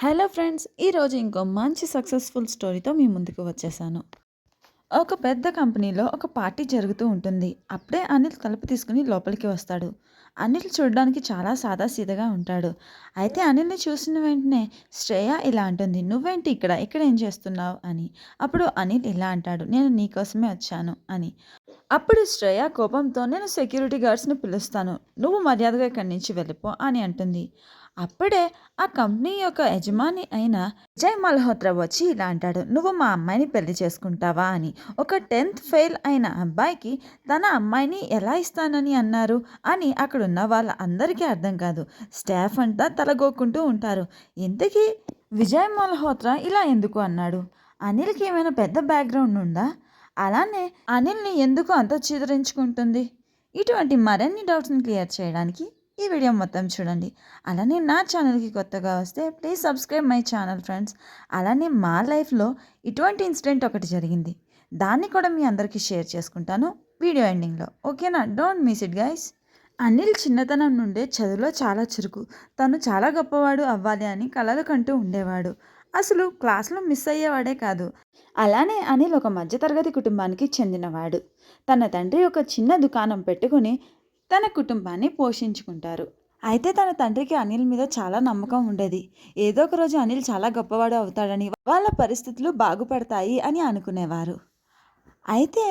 Hello friends ఈరోజు ఇంకో మంచి సక్సెస్ఫుల్ స్టోరీతో మీ ముందుకు వచ్చేసాను. ఒక పెద్ద కంపెనీలో ఒక పార్టీ జరుగుతూ ఉంటుంది. అప్పుడే అనిల్ తలుపు తీసుకుని లోపలికి వస్తాడు. అనిల్ చూడడానికి చాలా సాదాసీదగా ఉంటాడు. అయితే అనిల్ని చూసిన వెంటనే శ్రేయ ఇలా అంటుంది నువ్వేంటి ఇక్కడ? ఇక్కడ ఏం చేస్తున్నావు? అని. అప్పుడు అనిల్ ఇలా అంటాడు నేను నీకోసమే వచ్చాను అని. అప్పుడు శ్రేయ కోపంతో నేను సెక్యూరిటీ గార్డ్స్ని పిలుస్తాను నువ్వు మర్యాదగా ఇక్కడి నుంచి వెళ్ళిపో అని అంటుంది. అప్పుడే ఆ కంపెనీ యొక్క యజమాని అయిన జయ్ మల్హోత్రా వచ్చి ఇలా అంటాడు నువ్వు మా అమ్మాయిని పెళ్ళి చేసుకుంటావా? అని. ఒక టెన్త్ ఫెయిల్ అయిన అబ్బాయికి తన అమ్మాయిని ఎలా ఇస్తానని అన్నారు? అని అక్కడ వాళ్ళ అందరికీ అర్థం కాదు. స్టాఫ్ అంతా తలగోక్కుంటూ ఉంటారు. ఇంతకీ విజయ్ మల్హోత్రా ఇలా ఎందుకు అన్నాడు? అనిల్కి ఏమైనా పెద్ద బ్యాక్గ్రౌండ్ ఉందా? అలానే అనిల్ని ఎందుకు అంత చిదరించుకుంటుంది? ఇటువంటి మరిన్ని డౌట్స్ని క్లియర్ చేయడానికి ఈ వీడియో మొత్తం చూడండి. అలానే నా ఛానల్కి కొత్తగా వస్తే please subscribe my channel friends. అలానే మా లైఫ్లో ఇటువంటి ఇన్సిడెంట్ ఒకటి జరిగింది. దాన్ని కూడా మీ అందరికీ షేర్ చేసుకుంటాను. వీడియో ఎండింగ్లో. ఓకేనా? Don't miss it guys. Anil చిన్నతనం నుండే చదువులో చాలా చురుకు. తను చాలా గొప్పవాడు అవ్వాలి అని కలలు కంటూ ఉండేవాడు. అసలు క్లాస్లో మిస్ అయ్యేవాడే కాదు. అలానే అనిల్ ఒక మధ్యతరగతి కుటుంబానికి చెందినవాడు. తన తండ్రి ఒక చిన్న దుకాణం పెట్టుకుని తన కుటుంబాన్ని పోషించుకుంటారు. అయితే తన తండ్రికి అనిల్ మీద చాలా నమ్మకం ఉండేది. ఏదో ఒక రోజు అనిల్ చాలా గొప్పవాడు అవుతాడని వాళ్ళ పరిస్థితులు బాగుపడతాయి అని అనుకునేవారు. అయితే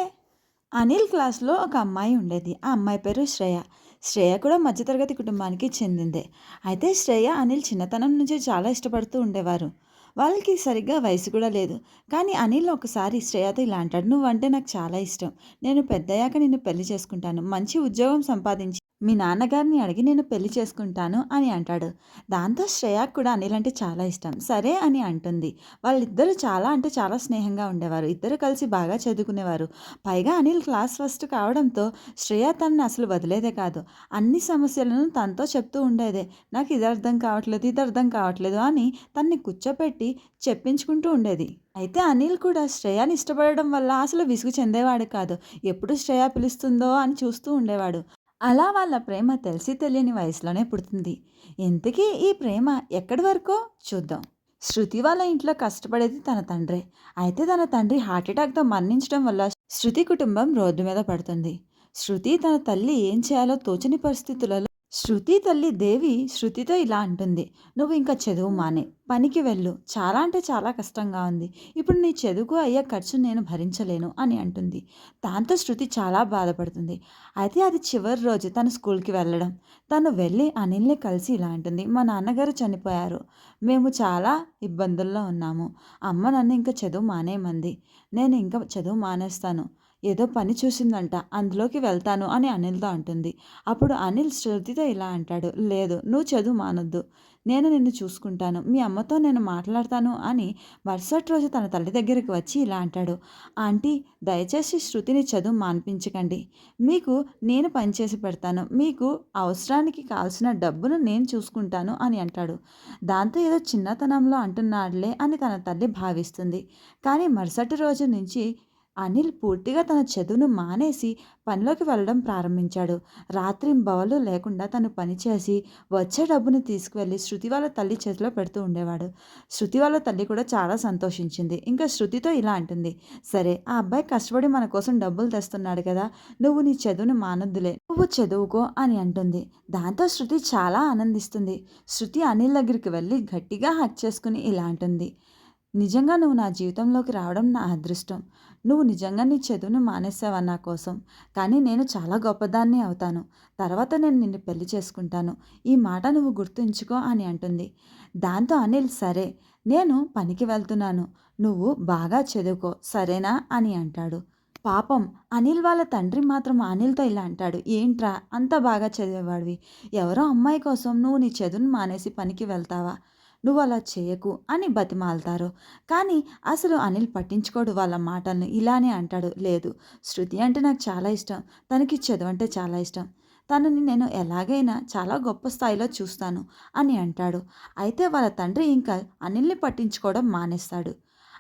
అనిల్ క్లాస్లో ఒక అమ్మాయి ఉండేది. ఆ అమ్మాయి పేరు శ్రేయ. శ్రేయ కూడా మధ్యతరగతి కుటుంబానికి చెందిందే. అయితే శ్రేయ అనిల్ చిన్నతనం నుంచే చాలా ఇష్టపడుతూ ఉండేవారు. వాళ్ళకి సరిగ్గా వయసు కూడా లేదు. కానీ అనిల్ ఒకసారి శ్రేయతో ఇలా అంటాడు నువ్వంటే నాకు చాలా ఇష్టం. నేను పెద్దయ్యాక నిన్ను పెళ్ళి చేసుకుంటాను. మంచి ఉద్యోగం సంపాదించి మీ నాన్నగారిని అడిగి నేను పెళ్ళి చేసుకుంటాను అని అంటాడు. దాంతో శ్రేయాకు కూడా అనిల్ అంటే చాలా ఇష్టం సరే అని అంటుంది. వాళ్ళిద్దరూ చాలా అంటే చాలా స్నేహంగా ఉండేవారు. ఇద్దరు కలిసి బాగా చదువుకునేవారు. పైగా అనిల్ క్లాస్ ఫస్ట్ కావడంతో శ్రేయ తనని అసలు వదిలేదే కాదు. అన్ని సమస్యలను తనతో చెప్తూ ఉండేదే. నాకు ఇది అర్థం కావట్లేదు ఇది అర్థం కావట్లేదు అని తన్ని కూర్చోపెట్టి చెప్పించుకుంటూ ఉండేది. అయితే అనిల్ కూడా శ్రేయాని ఇష్టపడడం వల్ల అసలు విసుగు చెందేవాడు కాదు. ఎప్పుడు శ్రేయ పిలుస్తుందో అని చూస్తూ ఉండేవాడు. అలా వాళ్ళ ప్రేమ తెలిసి తెలియని వయసులోనే పుడుతుంది. ఇంతకీ ఈ ప్రేమ ఎక్కడి వరకో? చూద్దాం. శృతి వాళ్ళ ఇంట్లో కష్టపడేది తన తండ్రే. అయితే తన తండ్రి హార్ట్అటాక్తో మరణించడం వల్ల శృతి కుటుంబం రోడ్డు మీద పడుతుంది. శృతి తన తల్లి ఏం చేయాలో తోచని పరిస్థితులలో శృతి తల్లి దేవి శృతితో ఇలా అంటుంది నువ్వు ఇంకా చదువు మానే పనికి వెళ్ళు. చాలా అంటే చాలా కష్టంగా ఉంది. ఇప్పుడు నీ చదువుకు అయ్యే ఖర్చు నేను భరించలేను అని అంటుంది. దాంతో శృతి చాలా బాధపడుతుంది. అయితే అది చివరి రోజు తను స్కూల్కి వెళ్ళడం. తను వెళ్ళి అనిల్ని కలిసి ఇలా అంటుంది మా నాన్నగారు చనిపోయారు. మేము చాలా ఇబ్బందుల్లో ఉన్నాము. అమ్మ నన్ను ఇంకా చదువు మానేయమంది నేను ఇంకా చదువు మానేస్తాను. ఏదో పని చూసిందంట అందులోకి వెళ్తాను అని అనిల్తో అంటుంది. అప్పుడు అనిల్ శృతితో ఇలా అంటాడు లేదు నువ్వు చదువు మానొద్దు. నేను నిన్ను చూసుకుంటాను. మీ అమ్మతో నేను మాట్లాడతాను అని మరుసటి రోజు తన తల్లి దగ్గరికి వచ్చి ఇలా అంటాడు. ఆంటీ దయచేసి శృతిని చదువు మాన్పించకండి. మీకు నేను పనిచేసి పెడతాను. మీకు అవసరానికి కావాల్సిన డబ్బును నేను చూసుకుంటాను అని అంటాడు. దాంతో ఏదో చిన్నతనంలో అంటున్నాడులే అని తన తల్లి భావిస్తుంది. కానీ మరుసటి రోజు నుంచి అనిల్ పూర్తిగా తన చదువును మానేసి పనిలోకి వెళ్ళడం ప్రారంభించాడు. రాత్రి బవలు లేకుండా తను పనిచేసి వచ్చే డబ్బును తీసుకువెళ్ళి శృతి వాళ్ళ తల్లి చేతిలో పెడుతూ ఉండేవాడు. శృతి వాళ్ళ తల్లి కూడా చాలా సంతోషించింది. ఇంకా శృతితో ఇలా అంటుంది. సరే ఆ అబ్బాయి కష్టపడి మన కోసం డబ్బులు తెస్తున్నాడు కదా నువ్వు నీ చదువును మానొద్దులే నువ్వు చదువుకో అని అంటుంది. దాంతో శృతి చాలా ఆనందిస్తుంది. శృతి అనిల్ దగ్గరికి వెళ్ళి గట్టిగా హక్ చేసుకుని ఇలా అంటుంది. నిజంగా నువ్వు నా జీవితంలోకి రావడం నా అదృష్టం. నువ్వు నిజంగా నీ చదువును మానేసావా నా కోసం? కానీ నేను చాలా గొప్పదాన్ని అవుతాను. తర్వాత నేను నిన్ను పెళ్ళి చేసుకుంటాను. ఈ మాట నువ్వు గుర్తుంచుకో అని అంటుంది. దాంతో అనిల్ సరే నేను పనికి వెళ్తున్నాను. నువ్వు బాగా చదువుకో సరేనా అని అంటాడు. పాపం అనిల్ వాళ్ళ తండ్రి మాత్రం అనిల్తో ఇలా అంటాడు. ఏంట్రా అంత బాగా చదివేవాడివి. ఎవరో అమ్మాయి కోసం నువ్వు నీ చదువును మానేసి పనికి వెళ్తావా? నువ్వు అలా చేయకు అని బతిమాలుతారు. కానీ అసలు అనిల్ పట్టించుకోడు వాళ్ళ మాటలను. ఇలానే అంటాడు. లేదు శృతి అంటే నాకు చాలా ఇష్టం. తనకి చదువు అంటే చాలా ఇష్టం. తనని నేను ఎలాగైనా చాలా గొప్ప స్థాయిలో చూస్తాను అని అంటాడు. అయితే వాళ్ళ తండ్రి ఇంకా అనిల్ని పట్టించుకోవడం మానేస్తాడు.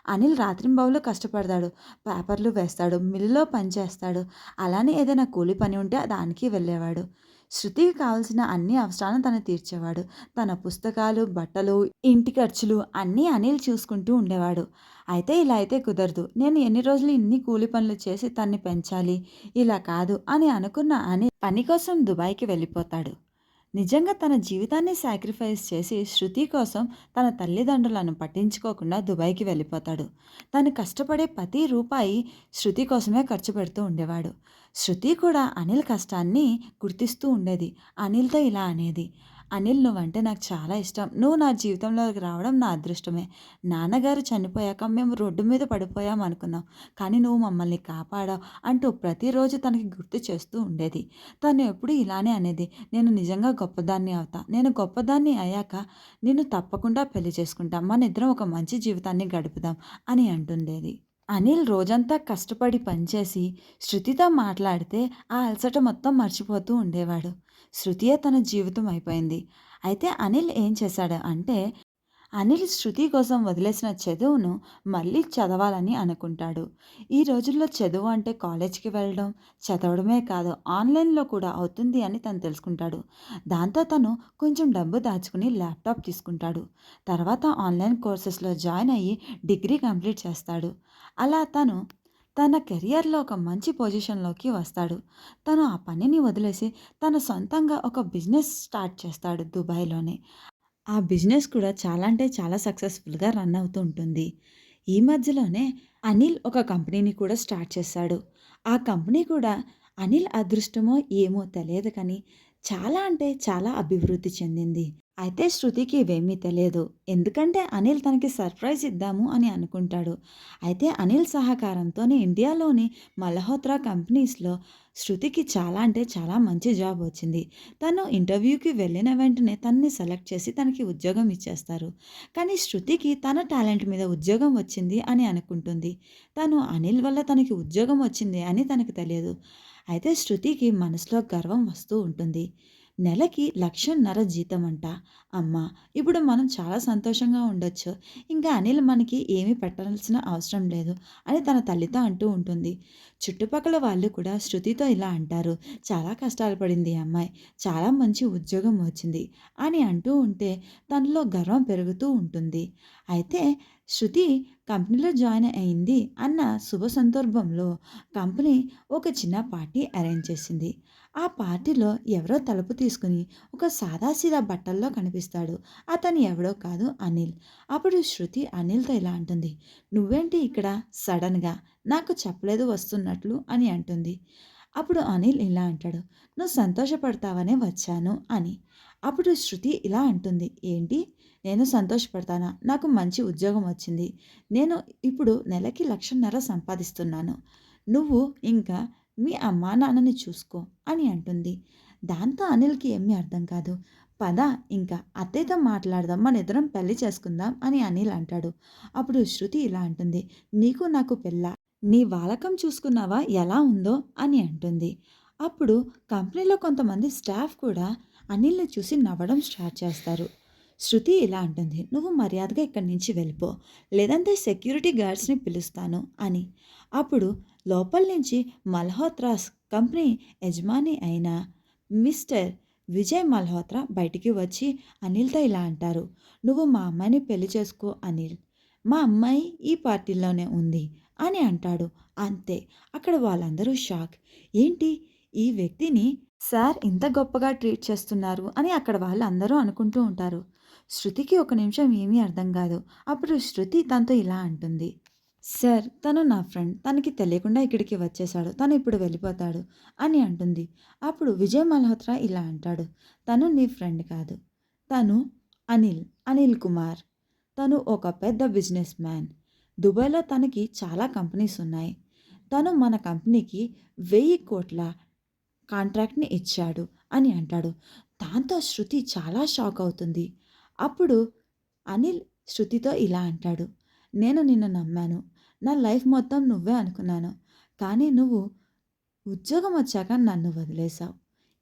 అనిల్ రాత్రింబావులో కష్టపడతాడు. పేపర్లు వేస్తాడు. మిల్లులో పనిచేస్తాడు అలానే ఏదైనా కూలి పని ఉంటే దానికి వెళ్ళేవాడు. శృతికి కావాల్సిన అన్ని అవసరాలను తను తీర్చేవాడు. తన పుస్తకాలు బట్టలు ఇంటి ఖర్చులు అన్నీ అనిల్ చూసుకుంటూ ఉండేవాడు. అయితే ఇలా అయితే కుదరదు. నేను ఎన్ని రోజులు ఇన్ని కూలి పనులు చేసి తన్ని పెంచాలి? ఇలా కాదు అని అనుకున్న అనిల్ పని కోసం దుబాయ్కి వెళ్ళిపోతాడు. నిజంగా తన జీవితాన్ని సాక్రిఫైస్ చేసి శృతి కోసం తన తల్లిదండ్రులను పట్టించుకోకుండా దుబాయ్కి వెళ్ళిపోతాడు. తను కష్టపడే ప్రతి రూపాయి శృతి కోసమే ఖర్చు పెడుతూ ఉండేవాడు. శృతి కూడా అనిల్ కష్టాన్ని గుర్తిస్తూ ఉండేది. అనిల్తో ఇలా అనేది. అనిల్ నువ్వంటే నాకు చాలా ఇష్టం. నువ్వు నా జీవితంలోకి రావడం నా అదృష్టమే. నాన్నగారు చనిపోయాక మేము రోడ్డు మీద పడిపోయాం అనుకున్నాం. కానీ నువ్వు మమ్మల్ని కాపాడావు అంటూ ప్రతిరోజు తనకి గుర్తు చేస్తూ ఉండేది. తను ఎప్పుడు ఇలానే అనేది. నేను నిజంగా గొప్పదాన్ని అవుతా. నేను గొప్పదాన్ని అయ్యాక నేను తప్పకుండా పెళ్ళి చేసుకుంటాం. మన ఇద్దరం ఒక మంచి జీవితాన్ని గడుపుదాం అని అంటుండేది. అనిల్ రోజంతా కష్టపడి పనిచేసి శృతితో మాట్లాడితే ఆ అలసట మొత్తం మర్చిపోతూ ఉండేవాడు. శృతియే తన జీవితం అయిపోయింది. అయితే అనిల్ ఏం చేశాడు అంటే అనిల్ శృతి కోసం వదిలేసిన చదువును మళ్ళీ చదవాలని అనుకుంటాడు. ఈ రోజుల్లో చదువు అంటే కాలేజ్కి వెళ్ళడం చదవడమే కాదు ఆన్లైన్లో కూడా అవుతుంది అని తను తెలుసుకుంటాడు. దాంతో తను కొంచెం డబ్బు దాచుకుని ల్యాప్టాప్ తీసుకుంటాడు. తర్వాత ఆన్లైన్ కోర్సెస్లో జాయిన్ అయ్యి డిగ్రీ కంప్లీట్ చేస్తాడు. అలా తను తన కెరియర్లో ఒక మంచి పొజిషన్లోకి వస్తాడు. తను ఆ పనిని వదిలేసి తన సొంతంగా ఒక బిజినెస్ స్టార్ట్ చేస్తాడు దుబాయ్లోనే. ఆ బిజినెస్ కూడా చాలా అంటే చాలా సక్సెస్ఫుల్గా రన్ అవుతూ ఉంటుంది. ఈ మధ్యలోనే అనిల్ ఒక కంపెనీని కూడా స్టార్ట్ చేశాడు ఆ కంపెనీ కూడా అనిల్ అదృష్టమో ఏమో తెలియదు కానీ చాలా అంటే చాలా అభివృద్ధి చెందింది. అయితే శృతికి ఇవేమీ తెలియదు. ఎందుకంటే అనిల్ తనకి సర్ప్రైజ్ ఇద్దాము అని అనుకుంటాడు. అయితే అనిల్ సహకారంతోనే ఇండియాలోని మల్హోత్రా కంపెనీస్లో శృతికి చాలా అంటే చాలా మంచి జాబ్ వచ్చింది. తను ఇంటర్వ్యూకి వెళ్ళిన వెంటనే తనని సెలెక్ట్ చేసి తనకి ఉద్యోగం ఇచ్చేస్తారు. కానీ శృతికి తన టాలెంట్ మీద ఉద్యోగం వచ్చింది అని అనుకుంటుంది. తను అనిల్ వల్ల తనకి ఉద్యోగం వచ్చింది అని తనకు తెలియదు. అయితే శృతికి మనసులో గర్వం వస్తూ ఉంటుంది. నెలకి లక్షన్నర జీతం అంట అమ్మ ఇప్పుడు మనం చాలా సంతోషంగా ఉండొచ్చు. ఇంకా అనిల్ మనకి ఏమీ పెట్టాల్సిన అవసరం లేదు అని తన తల్లితో అంటూ ఉంటుంది. చుట్టుపక్కల వాళ్ళు కూడా శృతితో ఇలా అంటారు. చాలా కష్టాలు పడింది ఈ అమ్మాయి. చాలా మంచి ఉద్యోగం వచ్చింది అని అంటూ ఉంటే తనలో గర్వం పెరుగుతూ ఉంటుంది. అయితే శృతి కంపెనీలో జాయిన్ అయింది అన్న శుభ సందర్భంలో కంపెనీ ఒక చిన్న పార్టీ అరేంజ్ చేసింది. ఆ పార్టీలో ఎవరో తలుపు తీసుకుని ఒక సాదాసీదా బట్టల్లో కనిపిస్తాడు. అతను ఎవడో కాదు అనిల్. అప్పుడు శృతి అనిల్తో ఇలా అంటుంది. నువ్వేంటి ఇక్కడ సడన్గా? నాకు చెప్పలేదు వస్తున్నట్లు అని అంటుంది. అప్పుడు అనిల్ ఇలా అంటాడు నువ్వు సంతోషపడతావనే వచ్చాను అని. అప్పుడు శృతి ఇలా అంటుంది ఏంటి? నేను సంతోషపడతానా? నాకు మంచి ఉద్యోగం వచ్చింది. నేను ఇప్పుడు నెలకి లక్షన్నర సంపాదిస్తున్నాను. నువ్వు ఇంకా మీ అమ్మా నాన్నని చూసుకో అని అంటుంది. దాంతో అనిల్కి ఏమీ అర్థం కాదు. పద ఇంకా అత్తయ్యతో మాట్లాడదాం. మన ఇద్దరం పెళ్ళి చేసుకుందాం అని అనిల్ అంటాడు. అప్పుడు శృతి ఇలా అంటుంది నీకు నాకు పెళ్ళ? నీ వాలకం చూసుకున్నావా? ఎలా ఉందో? అని అంటుంది. అప్పుడు కంపెనీలో కొంతమంది స్టాఫ్ కూడా అనిల్ని చూసి నవ్వడం స్టార్ట్ చేస్తారు. శృతి ఇలా అంటుంది నువ్వు మర్యాదగా ఇక్కడి నుంచి వెళ్ళిపో. లేదంటే సెక్యూరిటీ గార్డ్స్ని పిలుస్తాను అని. అప్పుడు లోపల నుంచి మల్హోత్రాస్ కంపెనీ యజమాని అయిన మిస్టర్ విజయ్ మల్హోత్రా బయటికి వచ్చి అనిల్తో ఇలా అంటారు నువ్వు మా అమ్మాయిని పెళ్ళి చేసుకో అనిల్. మా అమ్మాయి ఈ పార్టీలోనే ఉంది. అని అంటాడు. అంతే. అక్కడ వాళ్ళందరూ షాక్. ఏంటి? ఈ వ్యక్తిని సార్ ఇంత గొప్పగా ట్రీట్ చేస్తున్నారు అని అక్కడ వాళ్ళు అందరూ అనుకుంటూ ఉంటారు. శృతికి ఒక నిమిషం ఏమీ అర్థం కాదు. అప్పుడు శృతి తనతో ఇలా అంటుంది. సార్ తను నా ఫ్రెండ్. తనకి తెలియకుండా ఇక్కడికి వచ్చేసాడు తను ఇప్పుడు వెళ్ళిపోతాడు అని అంటుంది. అప్పుడు విజయ్ మల్హోత్రా ఇలా అంటాడు. తను నీ ఫ్రెండ్ కాదు. తను అనిల్ అనిల్ కుమార్. తను ఒక పెద్ద బిజినెస్ మ్యాన్. దుబాయ్లో తనకి చాలా కంపెనీస్ ఉన్నాయి. తను మన కంపెనీకి వెయ్యి కోట్ల కాంట్రాక్ట్ని ఇచ్చాడు అని అంటాడు. దాంతో శృతి చాలా షాక్ అవుతుంది. అప్పుడు అనిల్ శృతితో ఇలా అంటాడు. నేను నిన్ను నమ్మాను. నా లైఫ్ మొత్తం నువ్వే అనుకున్నాను. కానీ నువ్వు ఉద్యోగం వచ్చాక నన్ను వదిలేశావు.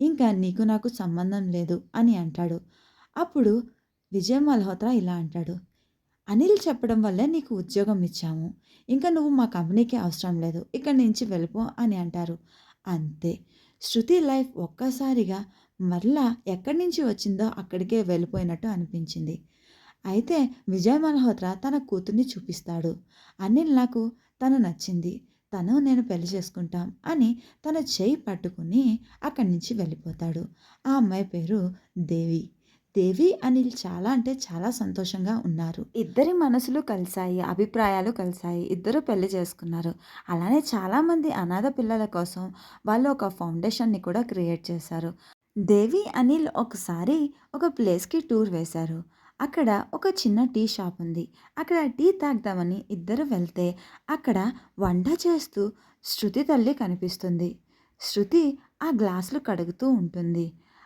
ఇంకా నీకు నాకు సంబంధం లేదు అని అంటాడు. అప్పుడు విజయ్ మల్హోత్రా ఇలా అంటాడు. అనిల్ చెప్పడం వల్లే నీకు ఉద్యోగం ఇచ్చాము. ఇంకా నువ్వు మా కంపెనీకి అవసరం లేదు. ఇక్కడి నుంచి వెళ్ళిపో అని అంటారు. అంతే. శృతి లైఫ్ ఒక్కసారిగా మరలా ఎక్కడి నుంచి వచ్చిందో అక్కడికే వెళ్ళిపోయినట్టు అనిపించింది. అయితే విజయ్ మల్హోత్రా తన కూతుర్ని చూపిస్తాడు. అనిల్ నాకు తను నచ్చింది. తను నేను పెళ్ళి చేసుకుంటాం అని తన చేయి పట్టుకుని అక్కడి నుంచి వెళ్ళిపోతాడు. ఆ అమ్మాయి పేరు దేవి. దేవి అనిల్ చాలా అంటే చాలా సంతోషంగా ఉన్నారు. ఇద్దరి మనసులు కలిసాయి అభిప్రాయాలు కలిసాయి ఇద్దరు పెళ్ళి చేసుకున్నారు. అలానే చాలామంది అనాథ పిల్లల కోసం వాళ్ళు ఒక ఫౌండేషన్ని కూడా క్రియేట్ చేశారు. దేవి అనిల్ ఒకసారి ఒక ప్లేస్కి టూర్ వేశారు. అక్కడ ఒక చిన్న టీ షాప్ ఉంది. అక్కడ టీ తాగుదామని ఇద్దరు వెళ్తే అక్కడ వంట చేస్తూ శృతి తల్లి కనిపిస్తుంది. శృతి ఆ గ్లాసులు కడుగుతూ ఉంటుంది.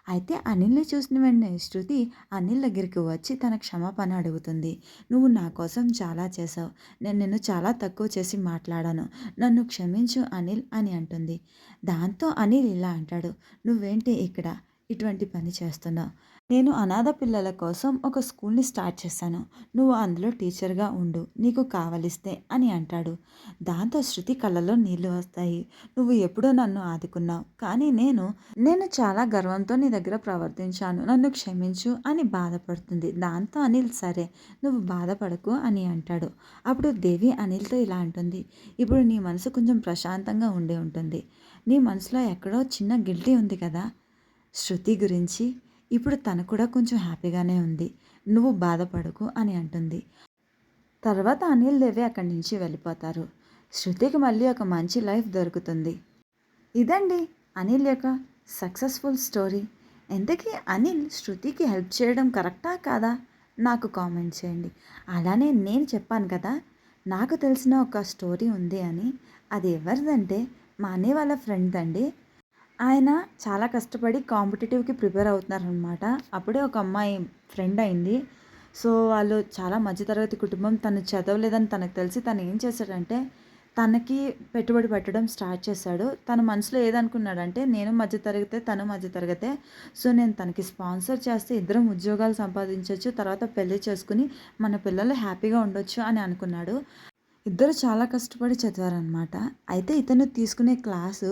అయితే అనిల్ని చూసిన వెంటనే శృతి అనిల్ దగ్గరికి వచ్చి తన క్షమాపణ అడుగుతుంది. నువ్వు నా కోసం చాలా చేసావు నేను నిన్ను చాలా తక్కువ చేసి మాట్లాడాను. నన్ను క్షమించు అనిల్ అని అంటుంది. దాంతో అనిల్ ఇలా అంటాడు. నువ్వేంటి ఇక్కడ? ఇటువంటి పని చేస్తున్నావు నేను అనాథ పిల్లల కోసం ఒక స్కూల్ని స్టార్ట్ చేశాను. నువ్వు అందులో టీచర్గా ఉండు. నీకు కావలిస్తే అని అంటాడు. దాంతో శృతి కళ్ళలో నీళ్ళు వస్తాయి. నువ్వు ఎప్పుడో నన్ను ఆదుకున్నావు. కానీ నేను నేను చాలా గర్వంతో నీ దగ్గర ప్రవర్తించాను. నన్ను క్షమించు అని బాధపడుతుంది. దాంతో అనిల్ సరే నువ్వు బాధపడకు అని అంటాడు. అప్పుడు దేవి అనిల్తో ఇలా అంటుంది. ఇప్పుడు నీ మనసు కొంచెం ప్రశాంతంగా ఉండి ఉంటుంది. నీ మనసులో ఎక్కడో చిన్న గిల్టీ ఉంది కదా? శృతి గురించి ఇప్పుడు తను కూడా కొంచెం హ్యాపీగానే ఉంది. నువ్వు బాధపడకు అని అంటుంది. తర్వాత అనిల్ దేవి అక్కడి నుంచి వెళ్ళిపోతారు. శృతికి మళ్ళీ ఒక మంచి లైఫ్ దొరుకుతుంది. ఇదండి అనిల్ యొక్క సక్సెస్ఫుల్ స్టోరీ. ఎంతకీ అనిల్ శృతికి హెల్ప్ చేయడం కరెక్టా కాదా? నాకు కామెంట్ చేయండి. అలానే నేను చెప్పాను కదా నాకు తెలిసిన ఒక స్టోరీ ఉంది అని. అది ఎవరిదంటే మా అనే వాళ్ళ ఫ్రెండ్ అండి ఆయన చాలా కష్టపడి కాంపిటేటివ్కి ప్రిపేర్ అవుతున్నారనమాట అప్పుడే ఒక అమ్మాయి ఫ్రెండ్ అయింది. సో వాళ్ళు చాలా మధ్యతరగతి కుటుంబం. తను చదవలేదని తనకు తెలిసి తను ఏం చేశాడంటే తనకి పెట్టుబడి పెట్టడం స్టార్ట్ చేశాడు. తన మనసులో ఏదనుకున్నాడంటే నేను మధ్యతరగతే తను మధ్యతరగతే సో నేను తనకి స్పాన్సర్ చేస్తే ఇద్దరం ఉద్యోగాలు సంపాదించవచ్చు తర్వాత పెళ్ళి చేసుకుని మన పిల్లలు హ్యాపీగా ఉండొచ్చు అని అనుకున్నాడు. ఇద్దరు చాలా కష్టపడి చదివారనమాట అయితే ఇతను తీసుకునే క్లాసు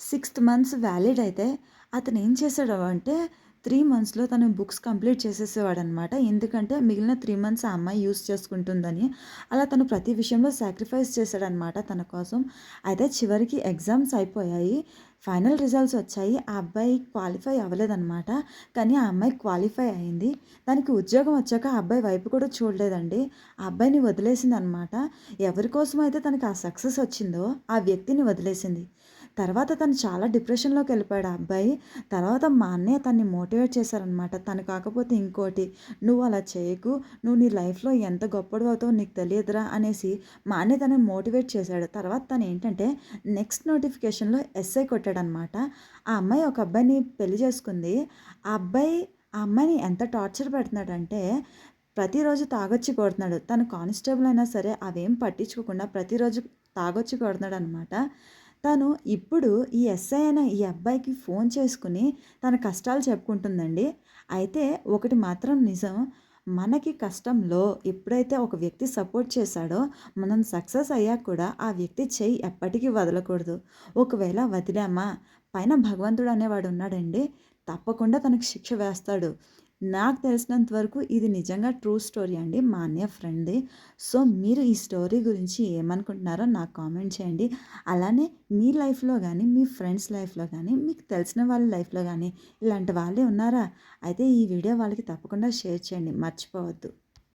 సిక్స్త్ మంత్స్ వ్యాలిడ్ అయితే అతను ఏం చేశాడు అంటే త్రీ మంత్స్లో తను బుక్స్ కంప్లీట్ చేసేసేవాడు అనమాట ఎందుకంటే మిగిలిన త్రీ మంత్స్ ఆ అమ్మాయి యూస్ చేసుకుంటుందని అలా తను ప్రతి విషయంలో సాక్రిఫైస్ చేశాడనమాట తన కోసం. అయితే చివరికి ఎగ్జామ్స్ అయిపోయాయి. ఫైనల్ రిజల్ట్స్ వచ్చాయి. ఆ అబ్బాయి క్వాలిఫై అవ్వలేదన్నమాట కానీ ఆ అమ్మాయి క్వాలిఫై అయింది. దానికి ఉద్యోగం వచ్చాక ఆ అబ్బాయి వైపు కూడా చూడలేదండి. ఆ అబ్బాయిని వదిలేసింది అనమాట ఎవరి కోసం అయితే తనకి ఆ సక్సెస్ వచ్చిందో ఆ వ్యక్తిని వదిలేసింది. తర్వాత తను చాలా డిప్రెషన్లోకి వెళ్ళిపోయాడు. ఆ అబ్బాయి తర్వాత మా అన్నయ్య తన్ని మోటివేట్ చేశారనమాట తను కాకపోతే ఇంకోటి నువ్వు అలా చేయకు. నువ్వు నీ లైఫ్లో ఎంత గొప్పడు అవుతావు నీకు తెలియదురా అనేసి మా అన్నయ్య తనని మోటివేట్ చేశాడు. తర్వాత తను ఏంటంటే నెక్స్ట్ నోటిఫికేషన్లో ఎస్ఐ కొట్టాడనమాట ఆ అమ్మాయి ఒక అబ్బాయిని పెళ్ళి చేసుకుంది. ఆ అబ్బాయి ఆ అమ్మాయిని ఎంత టార్చర్ పెడుతున్నాడంటే ప్రతిరోజు తాగొచ్చి కొడుతున్నాడు. తను కానిస్టేబుల్ అయినా సరే అవేం పట్టించుకోకుండా ప్రతిరోజు తాగొచ్చి కొడుతున్నాడు అనమాట తను ఇప్పుడు ఈ ఎస్ఐ అయిన ఈ అబ్బాయికి ఫోన్ చేసుకుని తన కష్టాలు చెప్పుకుంటుందండి. అయితే ఒకటి మాత్రం నిజం మనకి కష్టంలో ఎప్పుడైతే ఒక వ్యక్తి సపోర్ట్ చేశాడో మనం సక్సెస్ అయ్యాక కూడా ఆ వ్యక్తి చెయ్యి ఎప్పటికీ వదలకూడదు. ఒకవేళ వదిలామా? పైన భగవంతుడు అనేవాడు ఉన్నాడండి తప్పకుండా తనకు శిక్ష వేస్తాడు. నాకు తెలిసినంత వరకు ఇది నిజంగా ట్రూ స్టోరీ అండి. మా అన్నయ్య ఫ్రెండ్ది సో మీరు ఈ స్టోరీ గురించి ఏమనుకుంటున్నారో నాకు కామెంట్ చేయండి. అలానే మీ లైఫ్లో కానీ మీ ఫ్రెండ్స్ లైఫ్లో కానీ మీకు తెలిసిన వాళ్ళ లైఫ్లో కానీ ఇలాంటి వాళ్ళే ఉన్నారా? అయితే ఈ వీడియో వాళ్ళకి తప్పకుండా షేర్ చేయండి. మర్చిపోవద్దు.